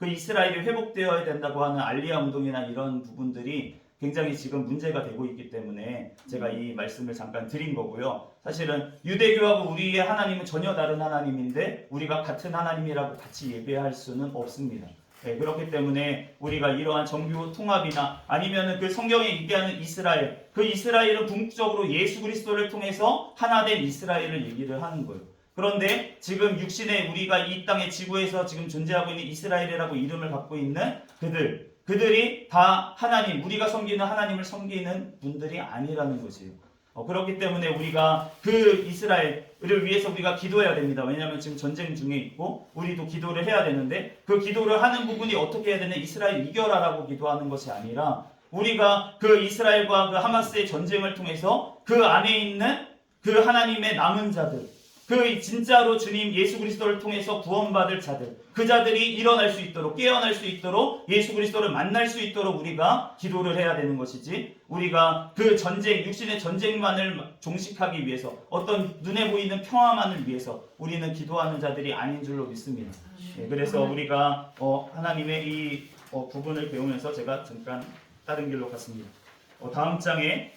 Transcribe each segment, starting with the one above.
그 이스라엘이 회복되어야 된다고 하는 알리아 운동이나 이런 부분들이 굉장히 지금 문제가 되고 있기 때문에 제가 이 말씀을 잠깐 드린 거고요. 사실은 유대교하고 우리의 하나님은 전혀 다른 하나님인데 우리가 같은 하나님이라고 같이 예배할 수는 없습니다. 네, 그렇기 때문에 우리가 이러한 정교 통합이나 아니면은 그 성경에 얘기하는 이스라엘, 그 이스라엘은 궁극적으로 예수 그리스도를 통해서 하나 된 이스라엘을 얘기를 하는 거예요. 그런데 지금 육신의 우리가 이 땅의 지구에서 지금 존재하고 있는 이스라엘이라고 이름을 갖고 있는 그들, 그들이 다 하나님, 우리가 섬기는 하나님을 섬기는 분들이 아니라는 것이에요. 어, 그렇기 때문에 우리가 그 이스라엘을 위해서 우리가 기도해야 됩니다. 왜냐하면 지금 전쟁 중에 있고 우리도 기도를 해야 되는데 그 기도를 하는 부분이 어떻게 해야 되냐? 이스라엘 이겨라라고 기도하는 것이 아니라 우리가 그 이스라엘과 그 하마스의 전쟁을 통해서 그 안에 있는 그 하나님의 남은 자들, 그 진짜로 주님 예수 그리스도를 통해서 구원받을 자들, 그 자들이 일어날 수 있도록 깨어날 수 있도록 예수 그리스도를 만날 수 있도록 우리가 기도를 해야 되는 것이지 우리가 그 전쟁 육신의 전쟁만을 종식하기 위해서 어떤 눈에 보이는 평화만을 위해서 우리는 기도하는 자들이 아닌 줄로 믿습니다. 예, 그래서 우리가 어, 하나님의 이 어, 부분을 배우면서 제가 잠깐 다른 길로 갔습니다. 어, 다음 장에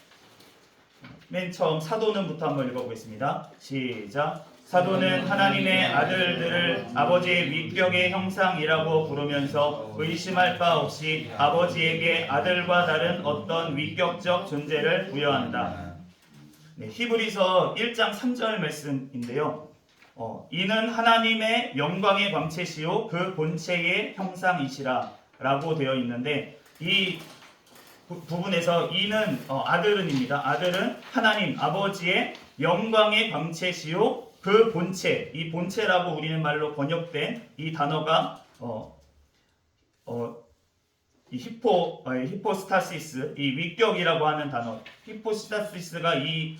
맨 처음 사도는부터 한번 읽어보겠습니다. 시작. 사도는 하나님의 아들들을 아버지의 위격의 형상이라고 부르면서 의심할 바 없이 아버지에게 아들과 다른 어떤 위격적 존재를 부여한다. 네, 히브리서 1장 3절 말씀인데요. 어, 이는 하나님의 영광의 광채시요 그 본체의 형상이시라 라고 되어 있는데 이 부- 부분에서 이는 어, 아들은입니다. 아들은 하나님 아버지의 영광의 광채시요 그 본체 이 본체라고 우리는 말로 번역된 이 단어가 어, 어, 이 히포 어, 히포스타시스 이 위격이라고 하는 단어 히포스타시스가 이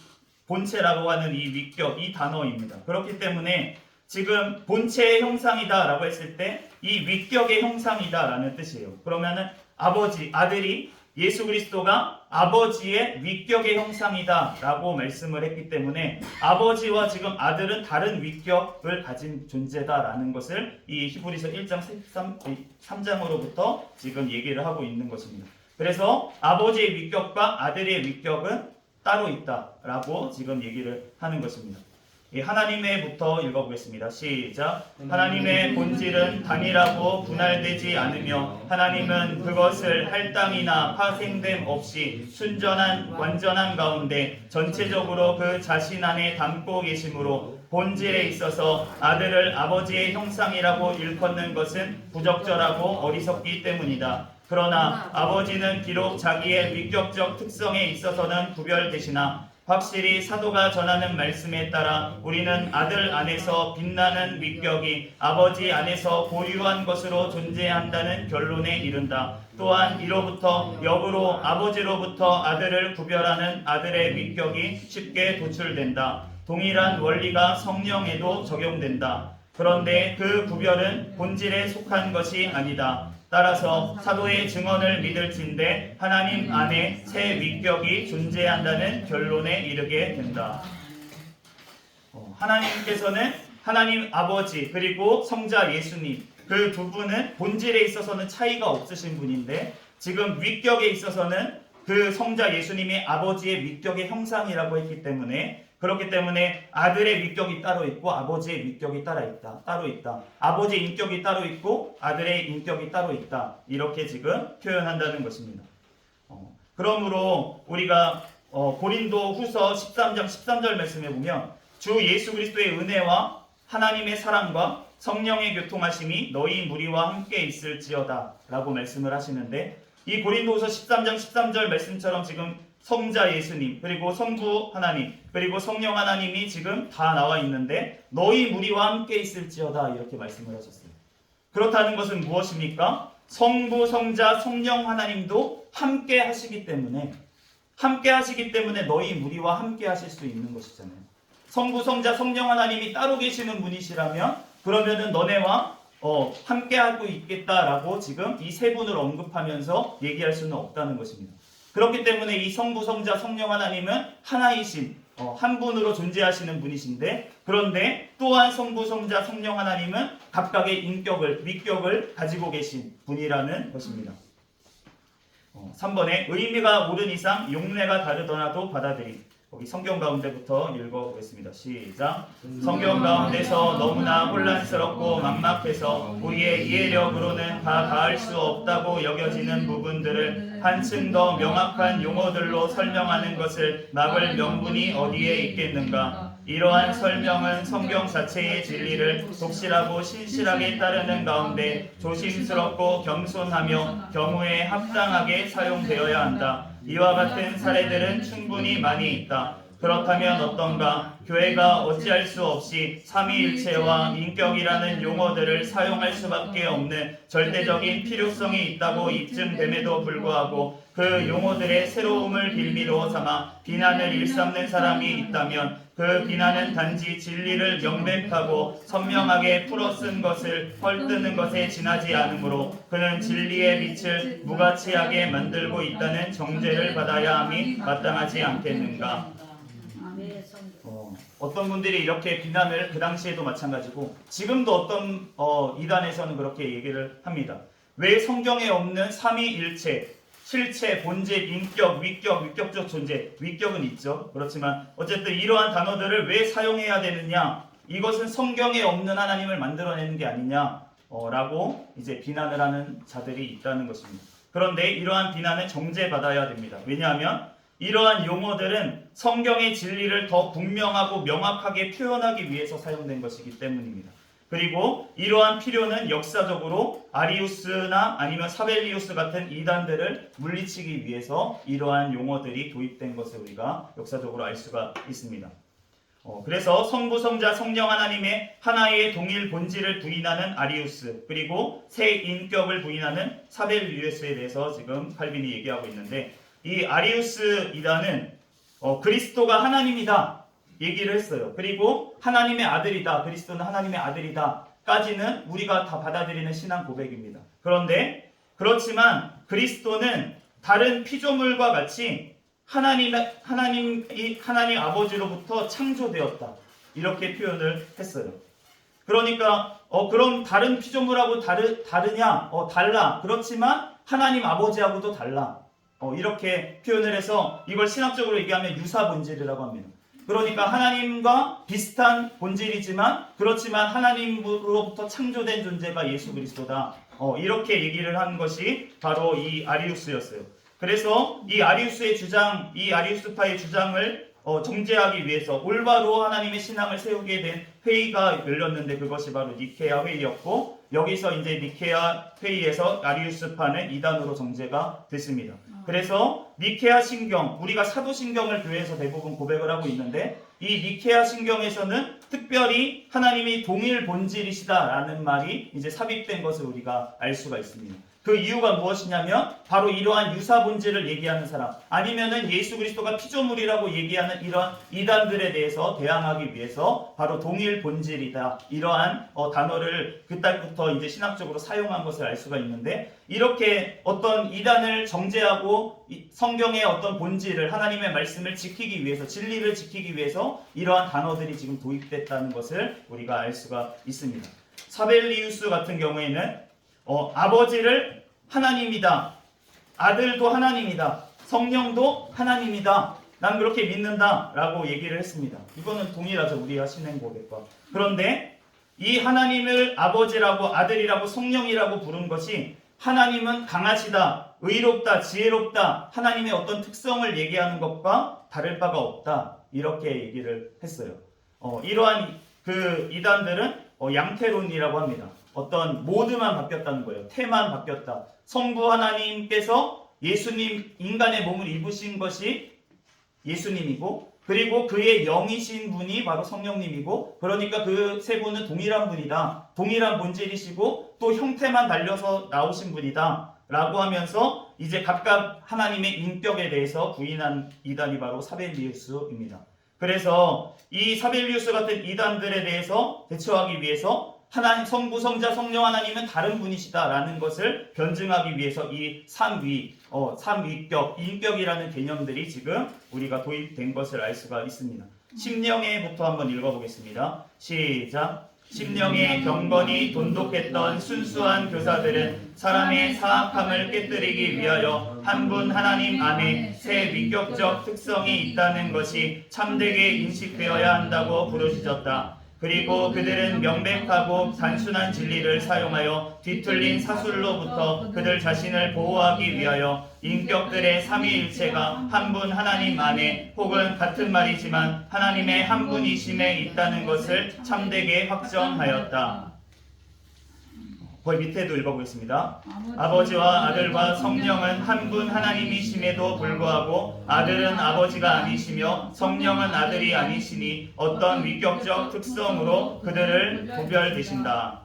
본체라고 하는 이 위격 이 단어입니다. 그렇기 때문에 지금 본체의 형상이다라고 했을 때 이 위격의 형상이다라는 뜻이에요. 그러면은 아버지 아들이 예수 그리스도가 아버지의 위격의 형상이다 라고 말씀을 했기 때문에 아버지와 지금 아들은 다른 위격을 가진 존재다라는 것을 이 히브리서 1장 13, 3장으로부터 지금 얘기를 하고 있는 것입니다. 그래서 아버지의 위격과 아들의 위격은 따로 있다 라고 지금 얘기를 하는 것입니다. 이 하나님의부터 읽어보겠습니다. 시작. 하나님의 본질은 단일하고 분할되지 않으며 하나님은 그것을 할당이나 파생됨 없이 순전한 완전한 가운데 전체적으로 그 자신 안에 담고 계심으로 본질에 있어서 아들을 아버지의 형상이라고 일컫는 것은 부적절하고 어리석기 때문이다. 그러나 아버지는 비록 자기의 위격적 특성에 있어서는 구별되시나 확실히 사도가 전하는 말씀에 따라 우리는 아들 안에서 빛나는 위격이 아버지 안에서 고유한 것으로 존재한다는 결론에 이른다. 또한 이로부터 역으로 아버지로부터 아들을 구별하는 아들의 위격이 쉽게 도출된다. 동일한 원리가 성령에도 적용된다. 그런데 그 구별은 본질에 속한 것이 아니다. 따라서 사도의 증언을 믿을진데 하나님 안에 새 위격이 존재한다는 결론에 이르게 된다. 어, 하나님께서는 하나님 아버지 그리고 성자 예수님 그 두 분은 본질에 있어서는 차이가 없으신 분인데 지금 위격에 있어서는 그 성자 예수님이 아버지의 위격의 형상이라고 했기 때문에 그렇기 때문에 아들의 위격이 따로 있고 아버지의 위격이 따라 있다. 따로 있다. 아버지의 인격이 따로 있고 아들의 인격이 따로 있다. 이렇게 지금 표현한다는 것입니다. 어, 그러므로 우리가 어, 고린도 후서 13장 13절 말씀에 보면 주 예수 그리스도의 은혜와 하나님의 사랑과 성령의 교통하심이 너희 무리와 함께 있을지어다 라고 말씀을 하시는데 이 고린도후서 13장 13절 말씀처럼 지금 성자 예수님 그리고 성부 하나님 그리고 성령 하나님이 지금 다 나와 있는데 너희 무리와 함께 있을지어다 이렇게 말씀을 하셨어요. 그렇다는 것은 무엇입니까? 성부 성자 성령 하나님도 함께 하시기 때문에 함께 하시기 때문에 너희 무리와 함께 하실 수 있는 것이잖아요. 성부 성자 성령 하나님이 따로 계시는 분이시라면 그러면은 너네와 어, 함께 하고 있겠다라고 지금 이 세 분을 언급하면서 얘기할 수는 없다는 것입니다. 그렇기 때문에 이 성부 성자 성령 하나님은 하나이신 어, 한 분으로 존재하시는 분이신데 그런데 또한 성부 성자 성령 하나님은 각각의 인격을 위격을 가지고 계신 분이라는 것입니다. 어, 3번에 의미가 옳은 이상 용례가 다르더라도 받아들임. 거기 성경 가운데부터 읽어보겠습니다. 시작. 성경 가운데서 너무나 혼란스럽고 막막해서 우리의 이해력으로는 다 닿을 수 없다고 여겨지는 부분들을 한층 더 명확한 용어들로 설명하는 것을 막을 명분이 어디에 있겠는가? 이러한 설명은 성경 자체의 진리를 독실하고 신실하게 따르는 가운데 조심스럽고 겸손하며 경우에 합당하게 사용되어야 한다. 이와 같은 사례들은 충분히 많이 있다. 그렇다면 어떤가? 교회가 어찌할 수 없이 삼위일체와 인격이라는 용어들을 사용할 수밖에 없는 절대적인 필요성이 있다고 입증됨에도 불구하고 그 용어들의 새로움을 빌미로 삼아 비난을 일삼는 사람이 있다면 그 비난은 단지 진리를 명백하고 선명하게 풀어 쓴 것을 헐뜯는 것에 지나지 않으므로 그는 진리의 빛을 무가치하게 만들고 있다는 정죄를 받아야 함이 마땅하지 않겠는가? 어, 어떤 분들이 이렇게 비난을 그 당시에도 마찬가지고 지금도 어떤 어, 이단에서는 그렇게 얘기를 합니다. 왜 성경에 없는 삼위일체, 실체, 본질, 인격, 위격, 위격적 존재, 위격은 있죠. 그렇지만 어쨌든 이러한 단어들을 왜 사용해야 되느냐? 이것은 성경에 없는 하나님을 만들어내는 게 아니냐? 어, 라고 이제 비난을 하는 자들이 있다는 것입니다. 그런데 이러한 비난은 정죄받아야 됩니다. 왜냐하면 이러한 용어들은 성경의 진리를 더 분명하고 명확하게 표현하기 위해서 사용된 것이기 때문입니다. 그리고 이러한 필요는 역사적으로 아리우스나 아니면 사벨리우스 같은 이단들을 물리치기 위해서 이러한 용어들이 도입된 것을 우리가 역사적으로 알 수가 있습니다. 어, 그래서 성부, 성자, 성령 하나님의 하나의 동일 본질을 부인하는 아리우스 그리고 새 인격을 부인하는 사벨리우스에 대해서 지금 칼빈이 얘기하고 있는데 이 아리우스 이단은 어, 그리스도가 하나님이다 얘기를 했어요. 그리고 하나님의 아들이다. 그리스도는 하나님의 아들이다 까지는 우리가 다 받아들이는 신앙 고백입니다. 그런데 그렇지만 그리스도는 다른 피조물과 같이 하나님 하나님이 하나님 아버지로부터 창조되었다. 이렇게 표현을 했어요. 그러니까 어 그럼 다른 피조물하고 다르 다르냐? 어 달라. 그렇지만 하나님 아버지하고도 달라. 어 이렇게 표현을 해서 이걸 신학적으로 얘기하면 유사 본질이라고 합니다. 그러니까 하나님과 비슷한 본질이지만 그렇지만 하나님으로부터 창조된 존재가 예수 그리스도다. 어, 이렇게 얘기를 한 것이 바로 이 아리우스였어요. 그래서 이 아리우스의 주장, 이 아리우스파의 주장을 어, 정죄하기 위해서 올바로 하나님의 신앙을 세우게 된 회의가 열렸는데 그것이 바로 니케아 회의였고 여기서 이제 니케아 회의에서 아리우스파는 이단으로 정죄가 됐습니다. 그래서 니케아 신경, 우리가 사도신경을 교회에서 대부분 고백을 하고 있는데 이 니케아 신경에서는 특별히 하나님이 동일 본질이시다라는 말이 이제 삽입된 것을 우리가 알 수가 있습니다. 그 이유가 무엇이냐면 바로 이러한 유사 본질을 얘기하는 사람 아니면은 예수 그리스도가 피조물이라고 얘기하는 이러한 이단들에 대해서 대항하기 위해서 바로 동일 본질이다 이러한 어, 단어를 그때부터 이제 신학적으로 사용한 것을 알 수가 있는데 이렇게 어떤 이단을 정죄하고 이 성경의 어떤 본질을 하나님의 말씀을 지키기 위해서 진리를 지키기 위해서 이러한 단어들이 지금 도입됐다는 것을 우리가 알 수가 있습니다. 사벨리우스 같은 경우에는 어, 아버지를 하나님이다. 아들도 하나님이다. 성령도 하나님이다. 난 그렇게 믿는다. 라고 얘기를 했습니다. 이거는 동일하죠. 우리가 신행 고백과. 그런데 이 하나님을 아버지라고 아들이라고 성령이라고 부른 것이 하나님은 강하시다, 의롭다, 지혜롭다, 하나님의 어떤 특성을 얘기하는 것과 다를 바가 없다. 이렇게 얘기를 했어요. 어, 이러한 그 이단들은 어, 양태론이라고 합니다. 어떤 모드만 바뀌었다는 거예요. 태만 바뀌었다. 성부 하나님께서 예수님 인간의 몸을 입으신 것이 예수님이고 그리고 그의 영이신 분이 바로 성령님이고 그러니까 그 세 분은 동일한 분이다. 동일한 본질이시고 또 형태만 달려서 나오신 분이다. 라고 하면서 이제 각각 하나님의 인격에 대해서 부인한 이단이 바로 사벨리우스입니다. 그래서 이 사벨리우스 같은 이단들에 대해서 대처하기 위해서 하나님 성부 성자 성령 하나님은 다른 분이시다라는 것을 변증하기 위해서 이 삼위 어 삼위격 인격이라는 개념들이 지금 우리가 도입된 것을 알 수가 있습니다. 심령에부터 한번 읽어보겠습니다. 시작. 심령에 경건이 돈독했던 순수한 교사들은 사람의 사악함을 깨뜨리기 위하여 한 분 하나님 안에 새 위격적 특성이 있다는 것이 참되게 인식되어야 한다고 부르짖었다. 그리고 그들은 명백하고 단순한 진리를 사용하여 뒤틀린 사술로부터 그들 자신을 보호하기 위하여 인격들의 삼위일체가 한 분 하나님 안에 혹은 같은 말이지만 하나님의 한 분이심에 있다는 것을 참되게 확정하였다. 거기 밑에도 읽어보겠습니다. 아버지와 아들과 성령은 한 분 하나님이심에도 불구하고 아들은 아버지가 아니시며 성령은 아들이 아니시니 어떤 위격적 특성으로 그들을 구별되신다.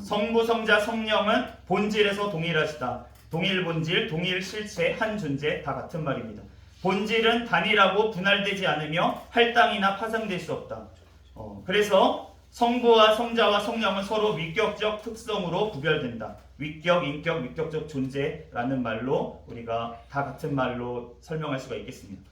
성부, 성자, 성령은 본질에서 동일하시다. 동일 본질, 동일 실체, 한 존재 다 같은 말입니다. 본질은 단일하고 분할되지 않으며 할당이나 파생될 수 없다. 어, 그래서 성부와 성자와 성령은 서로 위격적 특성으로 구별된다. 위격, 인격, 위격적 존재라는 말로 우리가 다 같은 말로 설명할 수가 있겠습니다.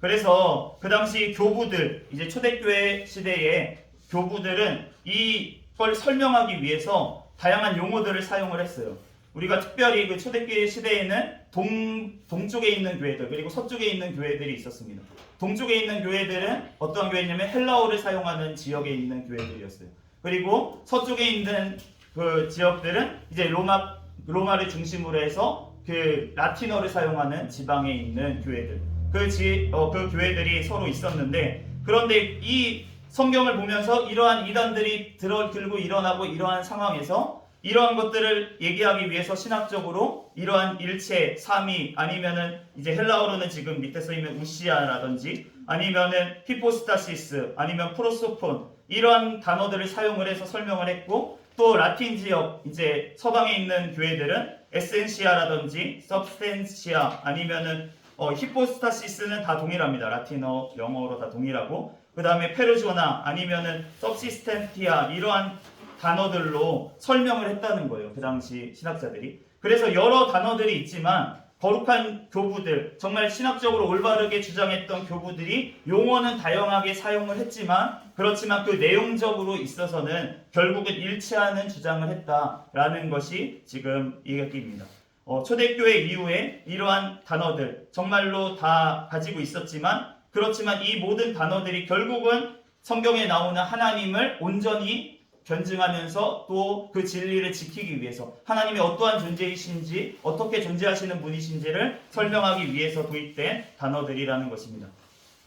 그래서 그 당시 교부들, 이제 초대교회 시대에 교부들은 이걸 설명하기 위해서 다양한 용어들을 사용을 했어요. 우리가 특별히 그 초대교회 시대에는 동, 동쪽에 있는 교회들, 그리고 서쪽에 있는 교회들이 있었습니다. 동쪽에 있는 교회들은 어떤 교회냐면 헬라어를 사용하는 지역에 있는 교회들이었어요. 그리고 서쪽에 있는 그 지역들은 이제 로마 로마를 중심으로 해서 그 라틴어를 사용하는 지방에 있는 교회들. 그 지, 어, 그 교회들이 서로 있었는데 그런데 이 성경을 보면서 이러한 이단들이 들어 들고 일어나고 이러한 상황에서 이러한 것들을 얘기하기 위해서 신학적으로 이러한 일체, 삼위 아니면은 이제 헬라어로는 지금 밑에 써 있는 우시아라든지 아니면은 히포스타시스 아니면 프로소폰 이러한 단어들을 사용을 해서 설명을 했고 또 라틴 지역 이제 서방에 있는 교회들은 에센시아라든지 서브스텐시아 아니면은 어, 히포스타시스는 다 동일합니다. 라틴어, 영어로 다 동일하고 그 다음에 페르조나 아니면은 서브시스텐티아 이러한 단어들로 설명을 했다는 거예요. 그 당시 신학자들이. 그래서 여러 단어들이 있지만 거룩한 교부들, 정말 신학적으로 올바르게 주장했던 교부들이 용어는 다양하게 사용을 했지만 그렇지만 그 내용적으로 있어서는 결국은 일치하는 주장을 했다라는 것이 지금 이 얘기입니다. 어, 초대교회 이후에 이러한 단어들 정말로 다 가지고 있었지만 그렇지만 이 모든 단어들이 결국은 성경에 나오는 하나님을 온전히 견증하면서 또 그 진리를 지키기 위해서 하나님이 어떠한 존재이신지 어떻게 존재하시는 분이신지를 설명하기 위해서 도입된 단어들이라는 것입니다.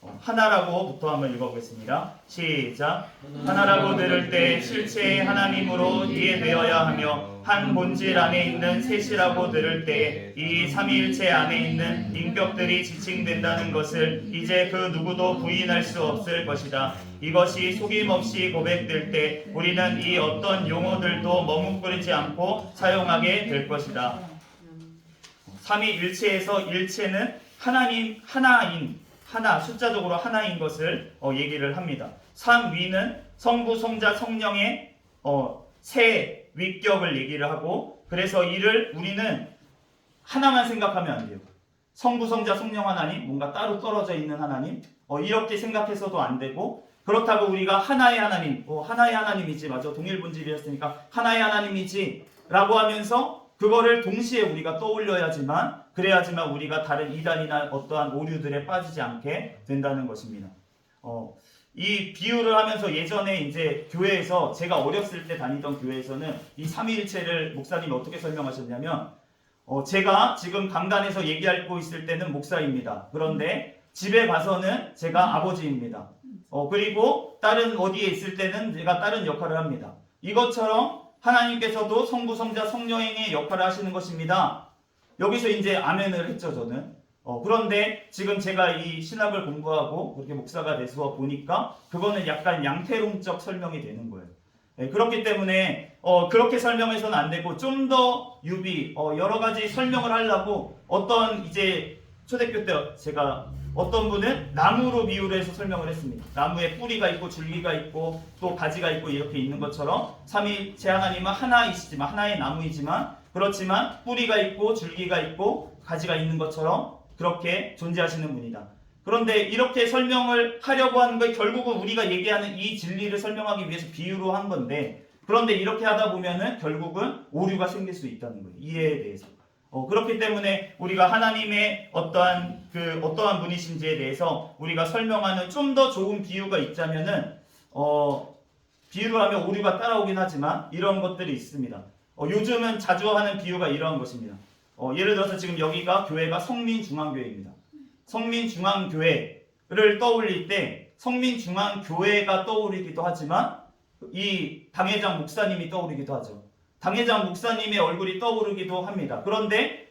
어, 하나라고부터 한번 읽어보겠습니다. 시작. 하나라고 들을 때 실체의 하나님으로 이해되어야 하며 한 본질 안에 있는 셋이라고 들을 때 이 삼위일체 안에 있는 인격들이 지칭된다는 것을 이제 그 누구도 부인할 수 없을 것이다. 이것이 속임없이 고백될 때 우리는 이 어떤 용어들도 머뭇거리지 않고 사용하게 될 것이다. 삼위일체에서 일체는 하나님 하나인 하나 숫자적으로 하나인 것을 어, 얘기를 합니다. 삼위는 성부, 성자, 성령의 어, 세 위격을 얘기를 하고 그래서 이를 우리는 하나만 생각하면 안 돼요. 성부, 성자, 성령 하나님 뭔가 따로 떨어져 있는 하나님 어, 이렇게 생각해서도 안 되고 그렇다고 우리가 하나의 하나님 어, 하나의 하나님이지 맞아 동일 본질이었으니까 하나의 하나님이지 라고 하면서 그거를 동시에 우리가 떠올려야지만 그래야지만 우리가 다른 이단이나 어떠한 오류들에 빠지지 않게 된다는 것입니다. 어, 이 비유를 하면서 예전에 이제 교회에서 제가 어렸을 때 다니던 교회에서는 이 삼위일체를 목사님이 어떻게 설명하셨냐면 어, 제가 지금 강단에서 얘기하고 있을 때는 목사입니다. 그런데 집에 가서는 제가 아버지입니다. 어, 그리고 다른 어디에 있을 때는 제가 다른 역할을 합니다. 이것처럼 하나님께서도 성부, 성자, 성령의 역할을 하시는 것입니다. 여기서 이제 아멘을 했죠, 저는. 어, 그런데 지금 제가 이 신학을 공부하고 그렇게 목사가 돼서 보니까 그거는 약간 양태론적 설명이 되는 거예요. 네, 그렇기 때문에 어, 그렇게 설명해서는 안 되고 좀 더 유비 어, 여러 가지 설명을 하려고 어떤 이제 초대교 때 제가 어떤 분은 나무로 비유를 해서 설명을 했습니다. 나무에 뿌리가 있고 줄기가 있고 또 가지가 있고 이렇게 있는 것처럼 삼위제 하나님은 하나이시지만 하나의 나무이지만 그렇지만 뿌리가 있고 줄기가 있고 가지가 있는 것처럼 그렇게 존재하시는 분이다. 그런데 이렇게 설명을 하려고 하는 게 결국은 우리가 얘기하는 이 진리를 설명하기 위해서 비유로 한 건데 그런데 이렇게 하다 보면은 결국은 오류가 생길 수 있다는 거예요. 이해에 대해서. 어, 그렇기 때문에 우리가 하나님의 어떠한 그 어떠한 분이신지에 대해서 우리가 설명하는 좀 더 좋은 비유가 있자면은 어, 비유를 하면 오류가 따라오긴 하지만 이런 것들이 있습니다. 어, 요즘은 자주 하는 비유가 이러한 것입니다. 어, 예를 들어서 지금 여기가 교회가 성민중앙교회입니다. 성민중앙교회를 떠올릴 때 성민중앙교회가 떠오르기도 하지만 이 당회장 목사님이 떠오르기도 하죠. 당회장 목사님의 얼굴이 떠오르기도 합니다. 그런데